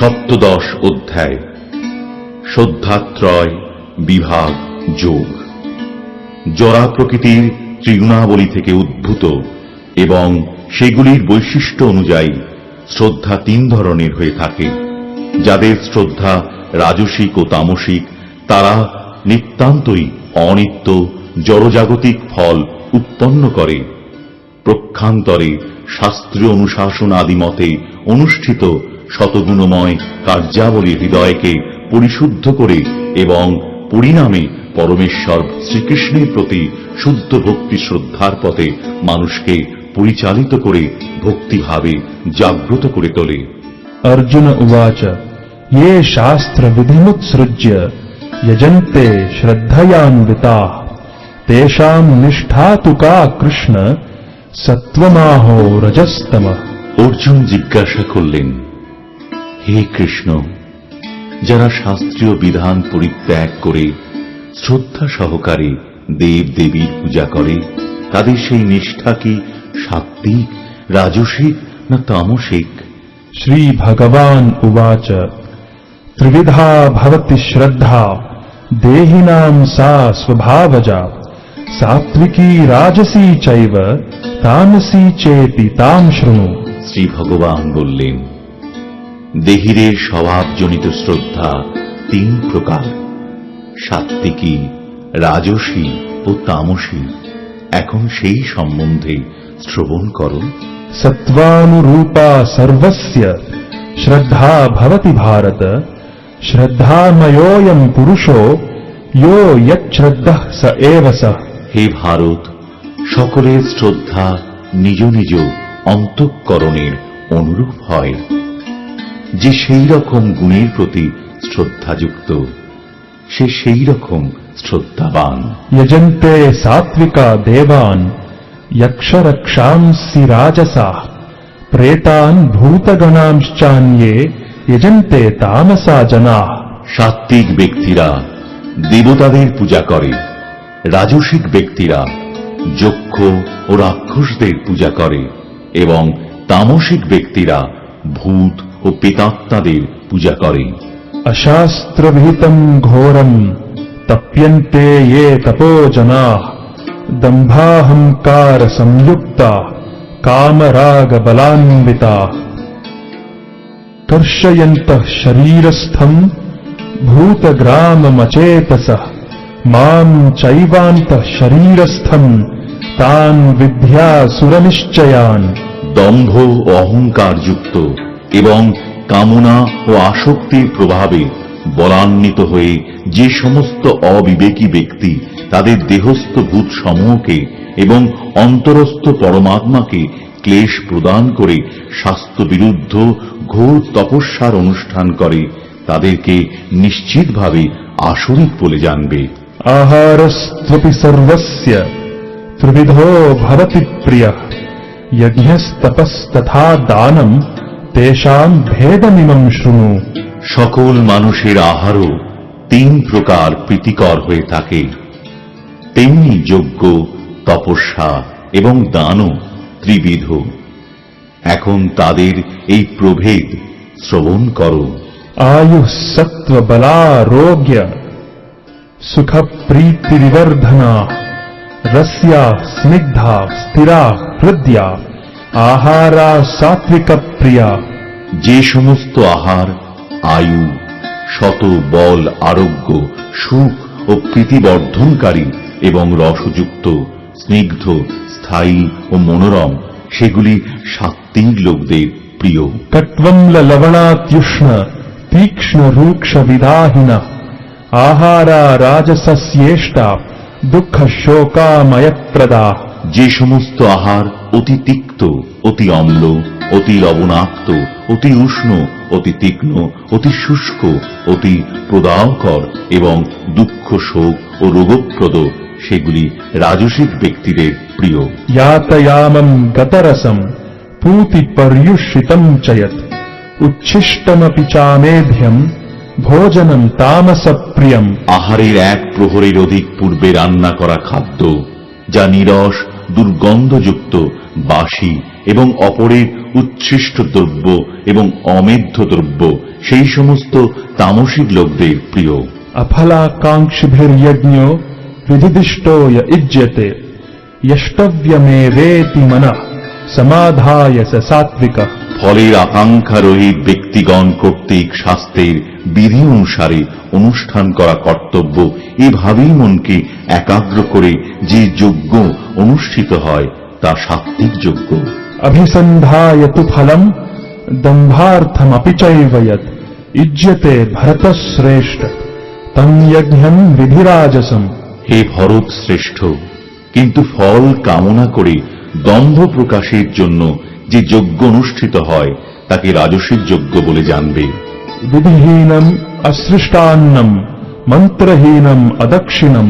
সপ্তদশ অধ্যায়। শ্রদ্ধাত্রয় বিভাগ যোগ। জরা প্রকৃতির ত্রিগুণাবলী থেকে উদ্ভূত এবং সেগুলির বৈশিষ্ট্য অনুযায়ী শ্রদ্ধা তিন ধরনের হয়ে থাকে, যাদের শ্রদ্ধা রাজসিক ও তামসিক, তারা নিতান্তই অনিত্য, জড়জাগতিক ফল উৎপন্ন করে। প্রক্ষান্তরে শাস্ত্রীয় অনুশাসন আদি মতে অনুষ্ঠিত শতগুণময় কার্যাবলী হৃদয়কে পরিশুদ্ধ করে এবং পরিণামে পরমেশ্বর শ্রীকৃষ্ণের প্রতি শুদ্ধ ভক্তি শ্রদ্ধার পথে মানুষকে পরিচালিত করে ভক্তিভাবে জাগ্রত করে তোলে अर्जुन उवाच ये शास्त्रविधिमुत्सृज्य यजन्ते श्रद्धयान्विताः तेषाम् निष्ठा तु का कृष्ण सत्त्वमाहो रजस्तमः অর্জুন জিজ্ঞাসা করলেন হে কৃষ্ণ যারা শাস্ত্রীয় বিধান পরিত্যাগ করে শ্রদ্ধা সহকারে দেব দেবীর পূজা করে তাদের সেই নিষ্ঠা কি সাত্বিক রাজসিক না তামসিক? শ্রী ভগবান উবাচ ত্রিবিধা ভবতি শ্রদ্ধা দেহিনাম সা স্বভাবজা সাত্বিকী রাজসী চৈব তামসী চেতি তাম শৃণু। শ্রী ভগবান বললেন দেহিরের স্বভাবজনিত শ্রদ্ধা তিন প্রকার। সাত্ত্বিকী রাজসী ও তামসী। এখন সেই সম্বন্ধে শ্রবণ করো। সত্ত্বানুরূপা সর্বস্য শ্রদ্ধা ভবতি ভারত। শ্রদ্ধাময়োয়ম পুরুষো ইয়ো ইয়শ্রদ্ধা স এব হে ভারত সকলের শ্রদ্ধা নিজ নিজ অন্তঃকরণের অনুরূপ হয়। যে সেই রকম গুণের প্রতি শ্রদ্ধাযুক্ত সে সেই রকম শ্রদ্ধাবান यजन्ते सात्विका देवान् यक्षरक्षांसि राजसाः प्रेतान् भूतगणांश्चान्ये यजन्ते तामसा जनाः সাত্বিক ব্যক্তিরা দেবতাদের পূজা করে রাজসিক ব্যক্তিরা যক্ষ ও রাক্ষসদের পূজা করে এবং তামসিক ব্যক্তিরা ভূত ও পেতাত্মাদের পূজা করে अशास्त्रविहितम् घोरम् तप्यन्ते ये तपो जनाः दम्भाहङ्कारसंयुक्ता कामरागबलान्विताः कर्षयन्तः शरीरस्थम् भूतग्राममचेतसः माम् चैवान्तः शरीरस्थम् तान् विद्यासुरनिश्चयान् দম্ভ ও অহংকার যুক্ত এবং কামনা ও আসক্তির প্রভাবে বলান্বিত হয়ে যে সমস্ত অবিবেকী ব্যক্তি তাদের দেহস্থ ভূত সমূহকে এবং অন্তরস্থ পরমাত্মাকে ক্লেশ প্রদান করে স্বাস্থ্য বিরুদ্ধ ঘোর তপস্যার অনুষ্ঠান করে, তাদেরকে নিশ্চিতভাবে আসরিক বলে জানবে। আহারস্থপি সর্বস্য, ত্রিবিধো ভবতি প্রিয়, যজ্ঞস্তপস্তথা দানম। তেষাং ভেদমিমং শুনু সকল মানুষের আহারও তিন প্রকার প্রীতিকর হয়ে থাকে। তেমনি যোগ্য তপস্যা এবং দানও ত্রিবিধ। এখন তাদের এই প্রভেদ শ্রবণ করো। আয়ু সত্ব বলারোগ্য সুখ প্রীতিরিবর্ধনা রস্যা স্নিগ্ধা স্থিরা হৃদ্যা। আহারা সাত্বিক প্রিয়া যে সমস্ত আহার আয়ু শত বল আরোগ্য সুখ ও প্রীতিবর্ধনকারী এবং রসযুক্ত স্নিগ্ধ স্থায়ী ও মনোরম সেগুলি সাত্ত্বিক লোকদের প্রিয়। কট্বম্ল লবণাত্યુষ্ণ তীক্ষ্ণ রুক্ষ বিধাহিনা আহারা রাজসস্যেষ্টা দুঃখ শোকাময়প্রদা। যে সমস্ত আহার অতি তিক্ত অতি অম্ল অতি লবণাক্ত অতি উষ্ণ অতি তীক্ষ্ণ অতি শুষ্ক অতি প্রদাহকর এবং দুঃখ শোক ও রোগপ্রদ সেগুলি রাজসিক ব্যক্তিদের প্রিয়। ইয়াতয়ামম গতরসম পূতি পর্যুষিতম চয়ত উচ্ছিষ্টমপি চামেভ্যম ভোজনম তামস প্রিয়ম আহারের এক প্রহরের অধিক পূর্বে রান্না করা খাদ্য যা নিরস দুর্গন্ধযুক্ত বাসি এবং অপরের উচ্ছিষ্ট দ্রব্য এবং অমেধ্য দ্রব্য সেই সমস্ত তামসিক লোকদের প্রিয়। আফালা কাঙ্ক্ষিভের যজ্ঞ হৃদিষ্ট ইজ্জতে ইষ্টব্যমেবেতি মনা সমাধায় সাত্বিকা ফলের আকাঙ্ক্ষা রহিত ব্যক্তিগণ কর্তৃক শাস্ত্রের বিধি অনুসারে অনুষ্ঠান করা কর্তব্য এভাবেই মনকে একাগ্র করে যে যজ্ঞ অনুষ্ঠিত হয় তা সাত্ত্বিক যোগ্য। অভিসন্ধায় তু ফলম দম্ভার্থম অপিচৈবয়ত ইজ্যতে ভরতশ্রেষ্ঠ তম যজ্ঞম বিধিরাজসম হে ভরত শ্রেষ্ঠ কিন্তু ফল কামনা করে দম্ভ প্রকাশের জন্য যে যজ্ঞ অনুষ্ঠিত হয় তাকে রাজসিক যজ্ঞ বলে জানবে। বিধিহীনম অসৃষ্টান্নম মন্ত্রহীনম অদক্ষিণম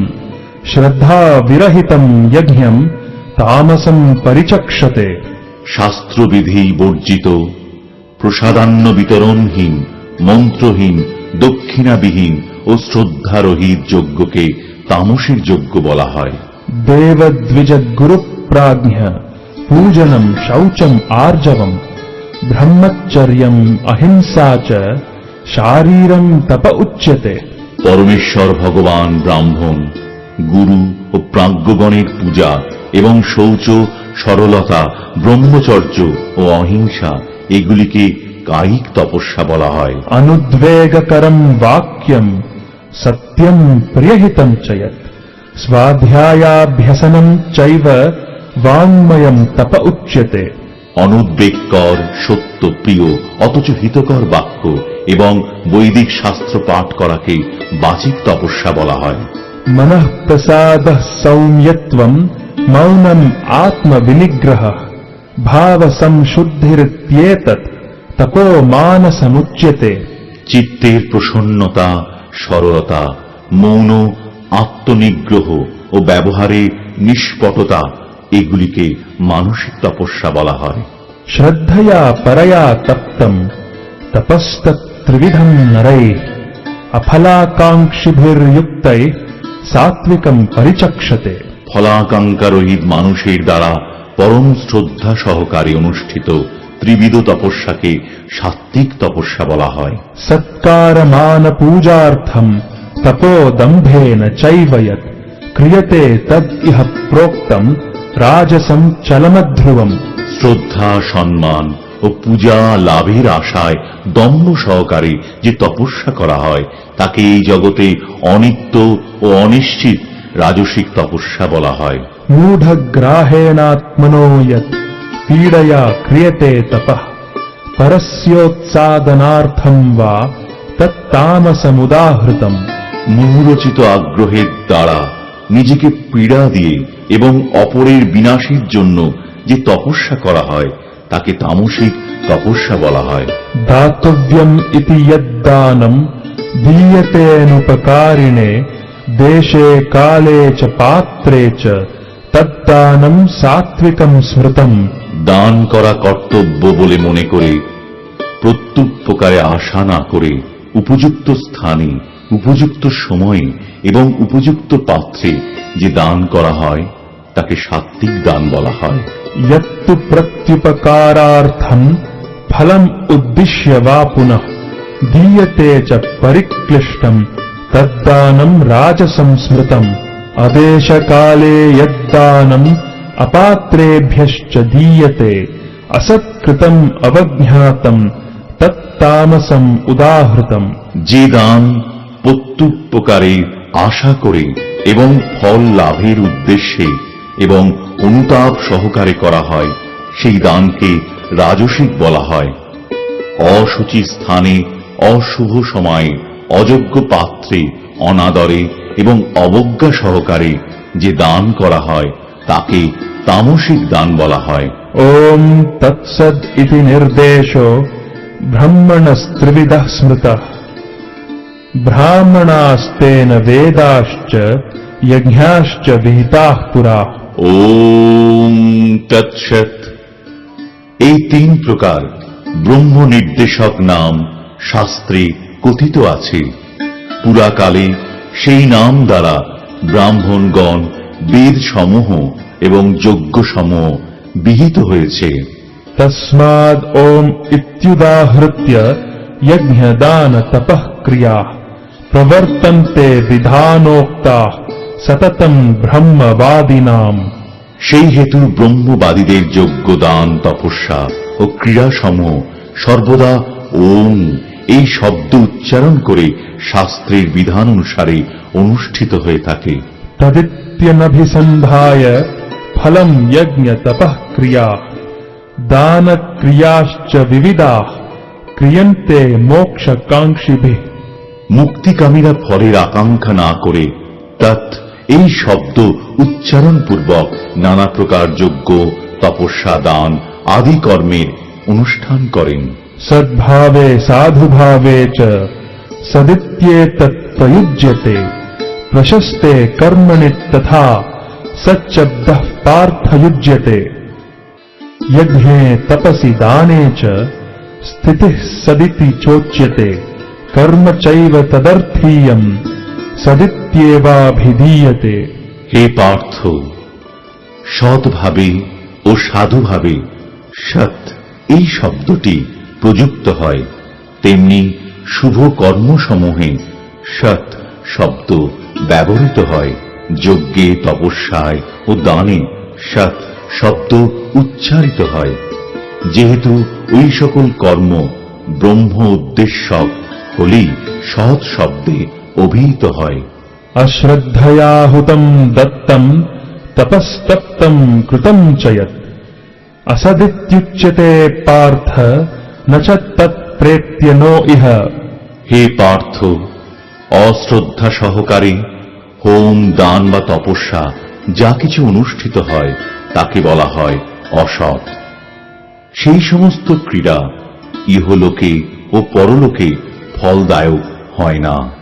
শ্রদ্ধা বিরহিতম যজ্ঞম তামসম পরিচক্ষতে। শাস্ত্রবিধি বর্জিত প্রসাদান্ন বিতরণহীন মন্ত্রহীন দক্ষিণাবিহীন ও শ্রদ্ধারহিত যজ্ঞকে তামসের যজ্ঞ বলা হয়। দেবদ্বিজ দেবদ্বিজগুরুপ্রাজ্ঞা পূজনম শৌচম আর্জবম ব্রহ্মচর্যম অহিংসা চ শারীরম তপ উচ্যতে। পরমেশ্বর ভগবান ব্রাহ্মণ গুরু ও প্রাজ্ঞগণের পূজা এবং শৌচ সরলতা ব্রহ্মচর্য ও অহিংসা এগুলিকে কায়িক তপস্যা বলা হয়। অনুদ্বেগকরম বাক্যম সত্যম প্রিয়হিতম চয়ত স্বাধ্যায়াভ্যসনম চৈব বাংময়ম তপ উচ্যতে। অনুদ্বেগকর সত্য প্রিয় অথচ হিতকর বাক্য এবং বৈদিক শাস্ত্র পাঠ করাকে বাচিক তপস্যা বলা হয়। মনঃপ্রসাদ সৌম্যত্বম మౌనం ఆత్మ వినిగ్రహ భావ సంశుద్ధిరిత్యేతత్ తపో మానసముచ్యతే চিত্তের প্রসন্নতা সরলতা মৌন আত্মনিগ্রহ ও ব্যবহারে নিষ্পটতা এগুলিকে মানসিক তপস্যা বলা হয়। শ্রদ্ধয়া পরয়া তপ্তম তপস্তত্রিবিধম নরৈ অফলাকাঙ্ক্ষিভির্যুক্তৈ সাত্বিকম পরিচক্ষতে। ফলাকাঙ্ক্ষারহিত মানুষের দ্বারা পরম শ্রদ্ধা সহকারে অনুষ্ঠিত ত্রিবিধ তপস্যাকে সাত্ত্বিক তপস্যা বলা হয়। সৎকার মান পূজার্থম তপোদম্ভেন চৈবয়ত ক্রিয়তে তদ ইহ প্রোক্তম রাজসম চলমধ্রুবম শ্রদ্ধা সম্মান ও পূজা লাভের আশায় দম্ব সহকারে যে তপস্যা করা হয় তাকে এই জগতে অনিত্য ও অনিশ্চিত রাজসিক তপস্যা বলা হয়। মূঢ়গ্রাহেণাত্মনো পীড়য়া ক্রিয়তে তপ। পরস্যোৎসাদনার্থম বা তত্তামসমুদাহৃতম। মুহুরচিত আগ্রহের দ্বারা নিজেকে পীড়া দিয়ে এবং অপরের বিনাশের জন্য যে তপস্যা করা হয় তাকে তামসিক তপস্যা বলা হয়। দাতব্যম ইতি দানম দীয়তে অনুপকারিণে देशे काले च पात्रे च तद्दानम् सात्विकम् स्मृतम् দান করা কর্তব্য বলে মনে করে প্রত্যুপকারে আশা না করে উপযুক্ত স্থানে উপযুক্ত সময়ে এবং উপযুক্ত পাত্রে যে দান করা হয় তাকে সাত্বিক দান বলা হয় यत्तु प्रत्युपकारार्थम् फलम् उद्दिश्य वा पुनः दीयते च परिक्लिष्टम् तद्दानम् राजसंस्मृतम् अदेशकाले यद्दानम् अपात्रेभ्यश्च दीयते असत्कृतम् अवज्ञातम् तत्तामसम् उदाहृतम् যে দান প্রত্যুপকারে আশা করে এবং ফল লাভের উদ্দেশ্যে এবং অনুতাপ সহকারে করা হয় সেই দানকে রাজসিক বলা হয় অসুচি স্থানে অশুভ সময়ে অযোগ্য পাত্রে অনাদরে এবং অবজ্ঞা সহকারে যে দান করা হয় তাকে তামসিক দান বলা হয় ॐ तत्सद् इति निर्देशो ब्रह्मणस्त्रिविधः स्मृतः ब्राह्मणास्तेन वेदाश्च यज्ञाश्च विहिताः पुरा ওম তৎসৎ এই তিন প্রকার ব্রহ্ম নির্দেশক নাম শাস্ত্রে কথিত আছে। পুরাকালে সেই নাম দ্বারা ব্রাহ্মণগণ বেদ সমূহ এবং যজ্ঞ সমূহ বিহিত হয়েছে। তসমাদ ওম ইত্যুদাহৃত্য যজ্ঞ দান তপঃ ক্রিয়া প্রবর্তন্তে বিধানোক্তা সততম ব্রহ্মবাদিনাম। সেই হেতু ব্রহ্মবাদীদের যজ্ঞ দান তপস্যা ও ক্রীড়াসমূহ সর্বদা ওম এই শব্দ উচ্চারণ করে শাস্ত্রের বিধান অনুসারে অনুষ্ঠিত হয়ে থাকে। তদিত্যনভিসন্ধায় ফলম যজ্ঞ ক্রিয়া দান ক্রিয়াশ্চ বিবিধা ক্রিয়ন্তে মুক্তিকামীরা ফলের আকাঙ্ক্ষা না করে তৎ এই শব্দ উচ্চারণ পূর্বক নানা প্রকার যজ্ঞ তপস্যা দান আদি কর্মের অনুষ্ঠান করেন। सद्भावे साधुभावे च सदित्येतत् प्रयुज्यते प्रशस्ते कर्मणि तथा सच्चब्दः पार्थयुज्यते यज्ञे तपसि दाने च स्थितिः सदिति चोच्यते कर्म चैव तदर्थीयम् सदित्येवाभिधीयते হে পার্থ সৎভাবে ও সাধুভাবে সৎ এই শব্দটি প্রযুক্ত হয়, তেমনি শুভ কর্মসমূহে সৎ শব্দ ব্যবহৃত হয়, যজ্ঞে, তপস্যায় ও দানে সৎ শব্দ উচ্চারিত হয়। যেহেতু ওই সকল কর্ম ব্রহ্ম উদ্দেশ্যক হলেই সৎ শব্দে অভিহিত হয়। অশ্রদ্ধয়া হুতম দত্তম, তপস্তপ্তম কৃতম চয়ত অসদিত্যুচ্যতে পার্থ ইহ হে পার্থ, অশ্রদ্ধা সহকারী, হোম দান বা তপস্যা, যা কিছু অনুষ্ঠিত হয়, তাকে বলা হয় অসৎ। সেই সমস্ত ক্রীড়া ইহলোকে ও পরলোকে ফলদায়ক হয় না।